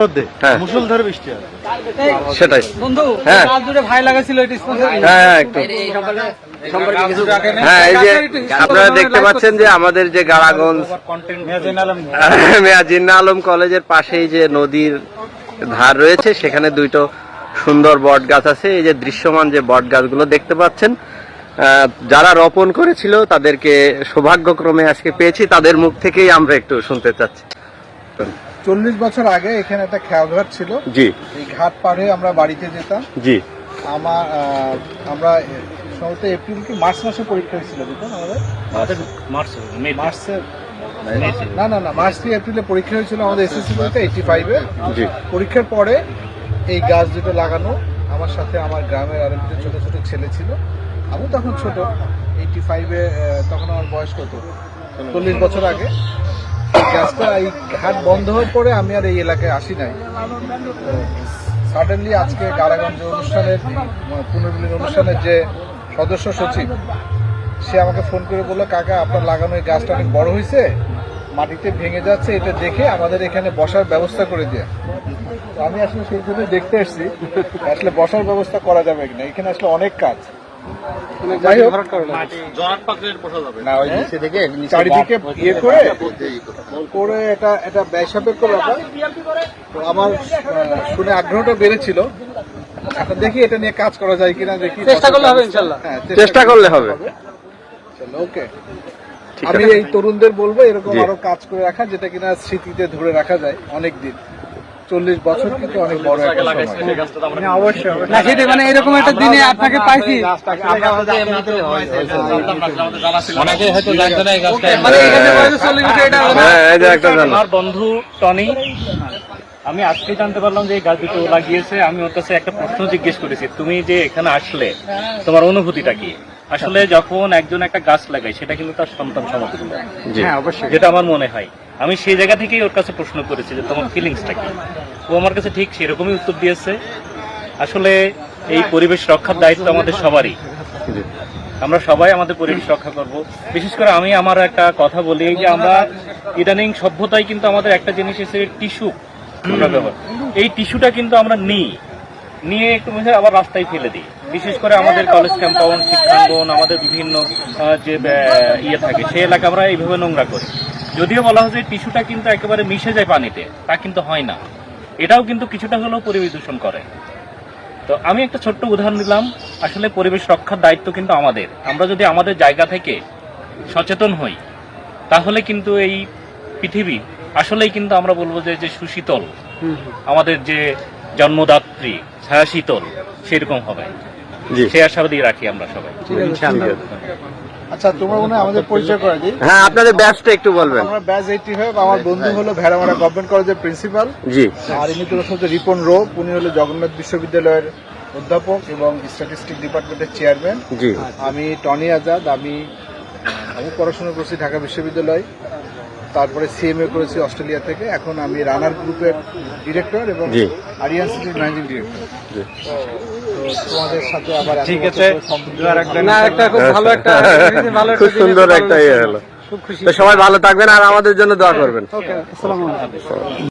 মধ্যে হ্যাঁ। বৃষ্টি সেটাই। বন্ধু হ্যাঁ। কাল ভাই লাগাছিল হ্যাঁ হ্যাঁ একটু হ্যাঁ এই যে আপনারা দেখতে পাচ্ছেন যে আমাদের যে গাড়াগঞ্জ আলম কলেজের পাশেই যে নদীর ধার রয়েছে সেখানে দুইটো সুন্দর বট গাছ আছে। এই যে দৃশ্যমান যে বট গাছগুলো দেখতে পাচ্ছেন আহ, যারা রোপণ করেছিল তাদেরকে সৌভাগ্যক্রমে আজকে পেয়েছি। তাদের মুখ থেকেই আমরা একটু শুনতে চাচ্ছি। চল্লিশ বছর আগে এখানে একটা খেয়াঘাট ছিল। জি। এই ঘাট পার হয়ে আমরা বাড়িতে যেতাম। জি। আমার আমরা সম্ভবত এপ্রিল কি মার্চ মাসে পরীক্ষা হয়েছিল বুঝলেন আমাদের? মার্চের না না না মার্চ থেকে এপ্রিলে পরীক্ষা হয়েছিল আমাদের এসএসসি পরীক্ষা এইটি ফাইভে জি। পরীক্ষার পরে এই গাছ দুটো লাগানো আমার সাথে আমার গ্রামের আরও দুটো ছোট ছোট ছেলে ছিল। আমি তখন ছোট এইটি ফাইভে তখন আমার বয়স কত? চল্লিশ বছর আগে। গাছটা এই ঘাট বন্ধ হওয়ার পরে আমি আর এই এলাকায় আসি নাই। সাডেনলি আজকে কারাগঞ্জ অনুষ্ঠানের, পুনর্মিলন অনুষ্ঠানের যে সদস্য সচিব, সে আমাকে ফোন করে বলল, কাকা, আপনার লাগানো এই গাছটা অনেক বড় হয়েছে, মাটিতে ভেঙে যাচ্ছে, এটা দেখে আমাদের এখানে বসার ব্যবস্থা করে দিয়ে আমি আসলে সেই জন্য দেখতে এসেছি, আসলে বসার ব্যবস্থা করা যাবে কিনা, এখানে আসলে অনেক কাজ। যাই হোক না। ওই নিচে থেকে চারিদিকে ইয়ে করে? করে এটা এটা ব্যয় ব্যাপার। তো আমার শুনে আগ্রহটা বেড়েছিল। এখন দেখি এটা নিয়ে কাজ করা যায় কিনা দেখি চেষ্টা করলে হবে ইনশাল্লাহ। হ্যাঁ চেষ্টা করলে হবে। ওকে আমি এই তরুণদের বলব এরকম আরও কাজ করে রাখা যেটা কিনা স্মৃতিতে ধরে রাখা যায় অনেক দিন চল্লিশ বছর কিন্তু অনেক বড় একটা সময়। অবশ্যই না সেটা মানে এরকম একটা দিনে আপনাকে পাইছি। অনেকে হয়তো জানতো না এই গাছটা মানে। হ্যাঁ আমার বন্ধু টনি আমি আজকে জানতে পারলাম যে এই গাছ দুটো লাগিয়েছে। আমি ওর কাছে একটা প্রশ্ন জিজ্ঞেস করেছি তুমি যে এখানে আসলে তোমার অনুভূতিটা কি? আসলে যখন একজন একটা গাছ লাগায় সেটা কিন্তু তার সন্তান সমতুল্য জি। যেটা আমার মনে হয়। আমি সেই জায়গা থেকেই ওর কাছে প্রশ্ন করেছি যে তোমার ফিলিংসটা কি? ও আমার কাছে ঠিক সেরকমই উত্তর দিয়েছে। আসলে এই পরিবেশ রক্ষার দায়িত্ব আমাদের সবারই। আমরা সবাই আমাদের পরিবেশ রক্ষা করব। বিশেষ করে আমি আমার একটা কথা বলি যে আমরা ইদানিং সভ্যতায় কিন্তু আমাদের একটা জিনিস এসে টিস্যু এই টিস্যুটা কিন্তু আমরা নিই। নিয়ে একটু মধ্যে আবার রাস্তায় ফেলে দিই। বিশেষ করে আমাদের কলেজ ক্যাম্পাউন্ড শিক্ষাঙ্গন, আমাদের বিভিন্ন যে ইয়ে থাকে, সেই এলাকা আমরা এইভাবে নোংরা করি। যদিও বলা হয় যে টিস্যুটা কিন্তু একেবারে মিশে যায় পানিতে তা কিন্তু হয় না। এটাও কিন্তু কিছুটা হলেও পরিবেশ দূষণ করে। তো আমি একটা ছোট্ট উদাহরণ দিলাম। আসলে পরিবেশ রক্ষার দায়িত্ব কিন্তু আমাদের। আমরা যদি আমাদের জায়গা থেকে সচেতন হই তাহলে কিন্তু এই পৃথিবী আসলেই কিন্তু আমরা বলব যে যে সুশীতল। আমাদের যে জন্মদাত্রী ছায়া শীতল সেরকম হবে। জি। সে আশাবাদী রাখি আমরা সবাই। আচ্ছা তোমরা মনে আমাদের পরিচয় করে দিই। হ্যাঁ আপনাদের ব্যাচটা একটু বলবেন। আমরা ব্যাচ এইটি ফাইভ আমার বন্ধু হলো ভেড়ামারা গভর্নমেন্ট কলেজের প্রিন্সিপাল। জি। আর ইনি তো হচ্ছে রিপন রোপ উনি হলো জগন্নাথ বিশ্ববিদ্যালয়ের অধ্যাপক এবং স্ট্যাটিস্টিক ডিপার্টমেন্টের চেয়ারম্যান জি। আমি টনি আজাদ আমি আমি পড়াশোনা করছি ঢাকা বিশ্ববিদ্যালয়। তারপরে সিএমএ করেছি অস্ট্রেলিয়া থেকে। এখন আমি রানার গ্রুপের ডিরেক্টর এবং জি। আরিয়ান সিটির ম্যানেজিং ডিরেক্টর। তোমাদের সাথে আবার ঠিক আছে। না একটা খুব ভালো একটা খুব সুন্দর একটা ইয়ে লাগছে। হলো। খুব খুশি। সবাই ভালো থাকবেন আর আমাদের জন্য দোয়া করবেন। ওকে আসসালামু আলাইকুম।